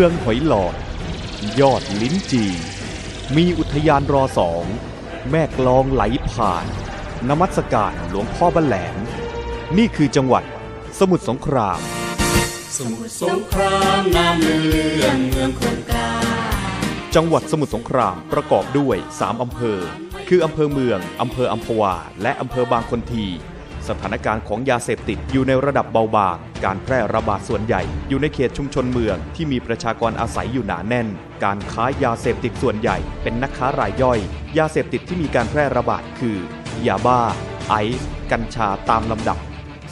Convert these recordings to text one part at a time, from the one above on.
มืองหอยหลอด ยอดลิ้นจี มีอุทยานรอสอง แม่กลองไหลผ่าน นมัสการหลวงพ่อบันแหลม นี่คือจังหวัดสมุทรสงคราม สมุทรสงครามน้ำเลืองเมืองคงคาจังหวัดสมุทรสงครามประกอบด้วย 3 อำเภอ คืออำเภอเมือง อำเภออัมพวา และอำเภอบางคนที สถานการณ์ของยาเสพติดอยู่ในระดับเบาบาง การแพร่ระบาดส่วนใหญ่ อยู่ในเขตชุมชนเมืองที่มีประชากรอาศัยอยู่หนาแน่น การค้ายาเสพติดส่วนใหญ่ เป็นนักค้ารายย่อย ยาเสพติดที่มีการแพร่ระบาดคือยาบ้า ไอซ์กัญชาตามลำดับ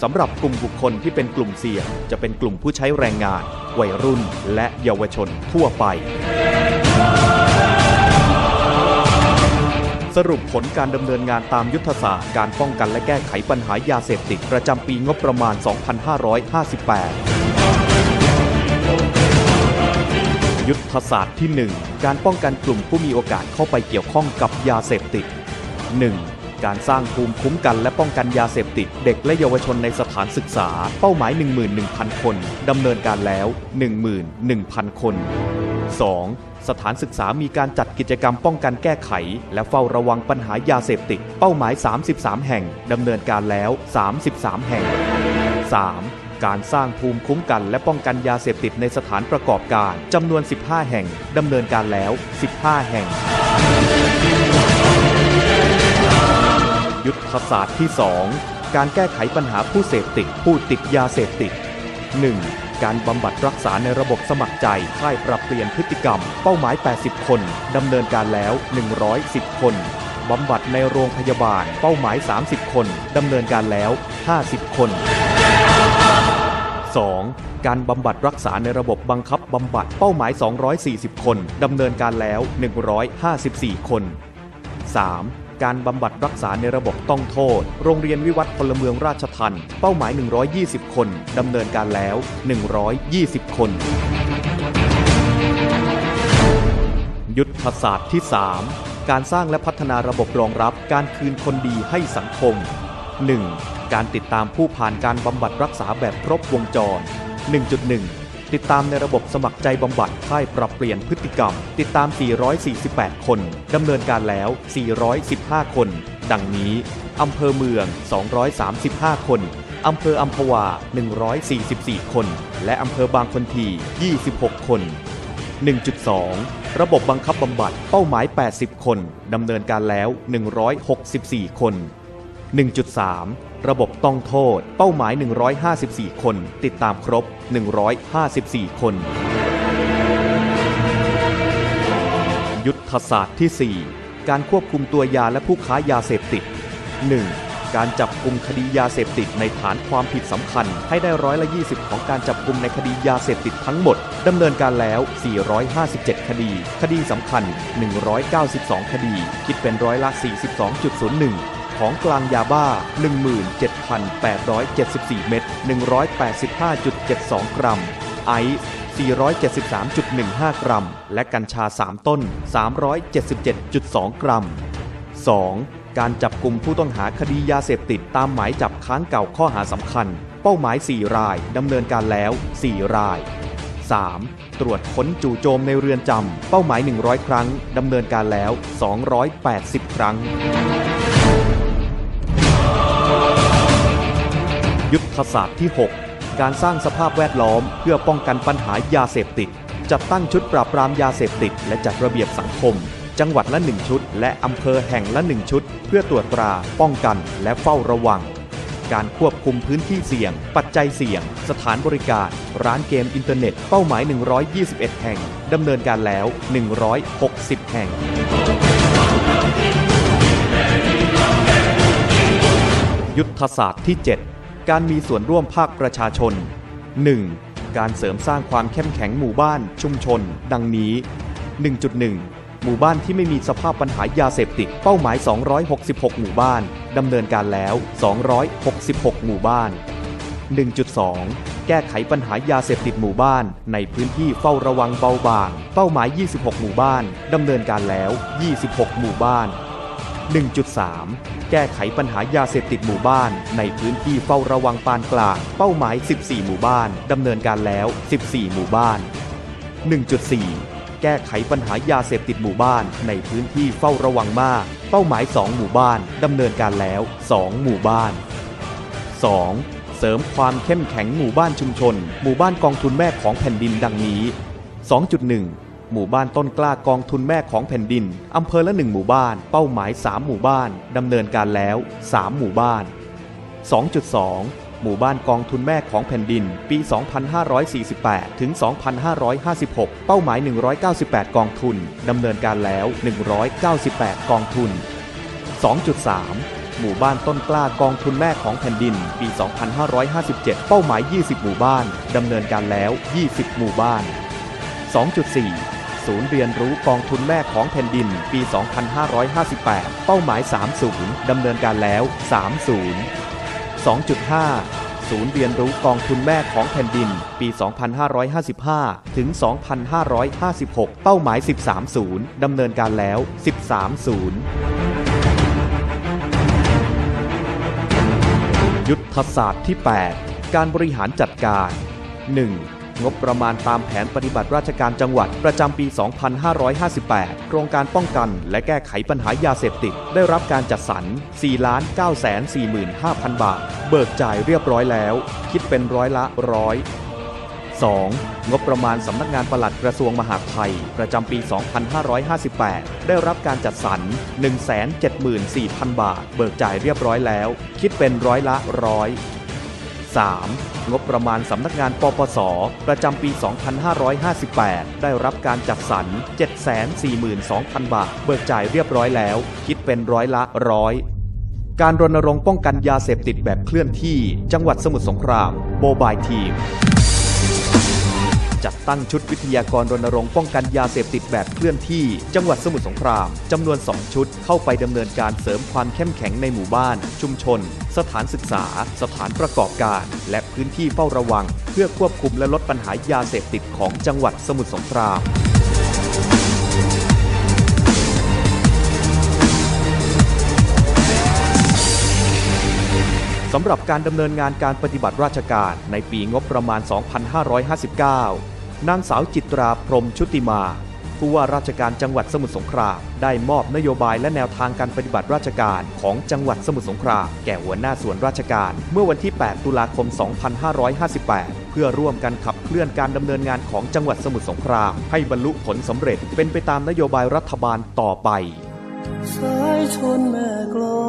สำหรับกลุ่มบุคคลที่เป็นกลุ่มเสี่ยง จะเป็นกลุ่มผู้ใช้แรงงาน วัยรุ่น และเยาวชนทั่วไป สรุปผลการดำเนินงานตามยุทธศาสตร์การป้องกันและแก้ไขปัญหายาเสพติดประจำปีงบประมาณ 2558 ยุทธศาสตร์ที่ 1 การป้องกันกลุ่มผู้มีโอกาสเข้าไปเกี่ยวข้องกับยาเสพติด 1. การสร้างภูมิคุ้มกันและป้องกันยาเสพติด เด็กและเยาวชนในสถานศึกษา เป้าหมาย 11,000 คน ดำเนินการแล้ว 11,000 คน 2. สถานศึกษามีการจัดกิจกรรมป้องกันแก้ไข และเฝ้าระวังปัญหายาเสพติด เป้าหมาย 33 แห่งดำเนินการแล้ว 33 แห่ง 3. การสร้างภูมิคุ้มกันและป้องกันยาเสพติดในสถานประกอบการจำนวน 15 แห่งดำเนินการแล้ว 15 แห่ง ยุทธศาสตร์ที่ 2 การแก้ไขปัญหาผู้เสพติด ผู้ติดยาเสพติด 1. การบำบัดรักษาในระบบสมัครใจค่ายปรับเปลี่ยนพฤติกรรม เป้าหมาย 80 คนดำเนินการแล้ว 110 คนบำบัดในโรงพยาบาล เป้าหมาย 30 คนดำเนินการแล้ว 50 คน 2. การบำบัดรักษาในระบบบังคับบำบัดเป้าหมาย 240 คนดำเนินการแล้ว 154 คน 3. การบำบัดรักษาในระบบต้องโทษ โรงเรียนวิวัฒน์พลเมืองราชทันเป้าหมาย 120 คนดำเนินการแล้ว 120 คน ยุทธศาสตร์ที่ 3 การสร้างและพัฒนาระบบรองรับการคืนคนดีให้สังคม 1. การติดตามผู้ผ่านการบำบัดรักษาแบบครบวงจร 1.1 ติดตามในระบบสมัครใจบำบัดค่ายปรับเปลี่ยนพฤติกรรม ติดตาม 448 คน ดำเนินการแล้ว 415 คน ดังนี้ อำเภอเมือง 235 คน อำเภออัมพวา 144 คน และอำเภอบางคนที 26 คน 1.2 ระบบบังคับ บำบัด เป้าหมาย 80 คน ดำเนินการแล้ว 164 คน 1.3 ระบบต้องโทษ เป้าหมาย 154 คน ติดตามครบ 154 คน ยุทธศาสตร์ที่ 4 การควบคุมตัวยาและผู้ค้ายาเสพติด 1. การจับกลุ่มคดียาเสพติดในฐานความผิดสำคัญ ให้ได้ร้อยละ20 ของการจับกลุ่มในคดียาเสพติดทั้งหมดดำเนินการแล้ว 457 คดี คดีสำคัญ 192 คดี คิดเป็นร้อยละ 42.01 ของกลางยาบ้า 17,874 เม็ด 185.72 กรัม ไอซ์473.15 กรัม และกัญชา 3 ต้น 377.2 กรัม 2. การจับกลุ่มผู้ต้องหาคดียาเสพติดตามหมายจับค้างเก่าข้อหาสำคัญ เป้าหมาย 4 ราย ดำเนินการแล้ว 4 ราย 3. ตรวจค้นจู่โจมในเรือนจำ เป้าหมาย 100 ครั้ง ดำเนินการแล้ว 280 ครั้ง ยุทธศาสตร์ที่ 6 การสร้างสภาพแวดล้อม เพื่อป้องกันปัญหายาเสพติด จัดตั้งชุดปราบปรามยาเสพติด และจัดระเบียบสังคม จังหวัดละ 1 ชุด และอำเภอแห่งละ 1 ชุด เพื่อตรวจตรา ป้องกันและเฝ้าระวัง การควบคุมพื้นที่เสี่ยง ปัจจัยเสี่ยง สถานบริการ ร้านเกมอินเทอร์เน็ต เป้าหมาย 121 แห่งดำเนินการแล้ว 160 แห่งยุทธศาสตร์ที่ 7 การมีส่วนร่วมภาคประชาชน 1. การเสริมสร้างความเข้มแข็งหมู่บ้านชุมชน ดังนี้ 1.1 หมู่บ้านที่ไม่มีสภาพปัญหายาเสพติด เป้าหมาย 266 หมู่บ้าน ดำเนินการแล้ว 266 หมู่บ้าน 1.2 แก้ไขปัญหายาเสพติดหมู่บ้าน ในพื้นที่เฝ้าระวังเบาบาง เป้าหมาย 26 หมู่บ้าน ดำเนินการแล้ว 26 หมู่บ้าน 1.3 แก้ไขปัญหายาเสพติดหมู่บ้าน ในพื้นที่เฝ้าระวังปานกลาง เป้าหมาย 14 หมู่บ้าน ดำเนินการแล้ว 14 หมู่บ้าน 1.4 แก้ไขปัญหายาเสพติดหมู่บ้าน ในพื้นที่เฝ้าระวังมาก เป้าหมาย 2 หมู่บ้าน ดำเนินการแล้ว 2 หมู่บ้าน 2. เสริมความเข้มแข็งหมู่บ้านชุมชน หมู่บ้านกองทุนแม่ของแผ่นดินดังนี้ 2.1 หมู่บ้านต้นกล้ากองทุนแม่ของแผ่นดิน อำเภอละหนึ่งหมู่บ้าน เป้าหมาย 3 หมู่บ้าน ดำเนินการแล้ว 3 หมู่บ้าน 2.2 หมู่บ้านกองทุนแม่ของแผ่นดิน ปี 2548 ถึง 2556 เป้าหมาย 198 กองทุน ดำเนินการแล้ว 198 กองทุน 2.3หมู่บ้านต้นกล้ากองทุนแม่ของแผ่นดิน ปี 2557 เป้าหมาย 20 หมู่บ้าน ดำเนินการแล้ว 20 หมู่บ้าน 2.4 ศูนย์เรียนรู้กองทุนแม่ของแผ่นดิน ปี 2558 เป้าหมาย 30 ดำเนินการแล้ว 30 2.5 ศูนย์เรียนรู้กองทุนแม่ของแผ่นดิน ปี 2555 ถึง 2556 เป้าหมาย 13 ศูนย์ดำเนินการแล้ว 13 ศูนย์ยุทธศาสตร์ที่ 8 การบริหารจัดการ 1. งบประมาณตามแผนปฏิบัติราชการจังหวัดประจำปี 2558 โครงการป้องกันและแก้ไขปัญหายาเสพติด ได้รับการจัดสรร 4,945,000 บาท เบิกจ่ายเรียบร้อยแล้ว คิดเป็นร้อยละร้อย 2. งบประมาณสำนักงานปลัดกระทรวงมหาดไทย ประจำปี 2558 ได้รับการจัดสรร 174,000 บาท เบิกจ่ายเรียบร้อยแล้ว คิดเป็นร้อยละร้อย 3. งบประมาณสำนักงานปปส ประจำปี 2558 ได้รับการจัดสรร 742,000 บาท เบิกจ่ายเรียบร้อยแล้ว คิดเป็นร้อยละร้อยการรณรงค์ป้องกันยาเสพติดแบบเคลื่อนที่ จังหวัดสมุทรสงครามโมบายทีม จัดตั้งชุดวิทยากรรณรงค์ป้องกันยาเสพติดแบบเคลื่อนที่ จังหวัดสมุทรสงครามจำนวน 2 ชุดเข้าไปดำเนินการเสริมความเข้มแข็งในหมู่บ้าน ชุมชน สถานศึกษา สถานประกอบการ และพื้นที่เฝ้าระวัง เพื่อควบคุมและลดปัญหายาเสพติดของจังหวัดสมุทรสงครามสำหรับการดำเนินงานการปฏิบัติราชการในปีงบประมาณ 2559 นางสาวจิตราพรมชุติมาผู้ว่าราชการจังหวัดสมุทรสงครามได้มอบนโยบายและแนวทางการปฏิบัติราชการของจังหวัดสมุทรสงครามแก่หัวหน้าส่วนราชการ เมื่อวันที่ 8 ตุลาคม 2558 เพื่อร่วมกันขับเคลื่อนการดำเนินงานของจังหวัดสมุทรสงคราม ให้บรรลุผลสำเร็จเป็นไปตามนโยบายรัฐบาลต่อไปสายชนแม่กลอ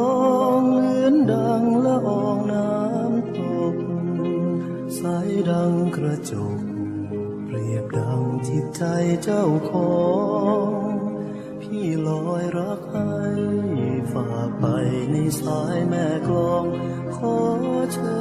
งเหมือนดังละอองน้ำตกสายดังกระจก ดังจิตใจเจ้าของ พี่ลอยรักให้ฝากไปในสายแม่กลอง ขอเชิญ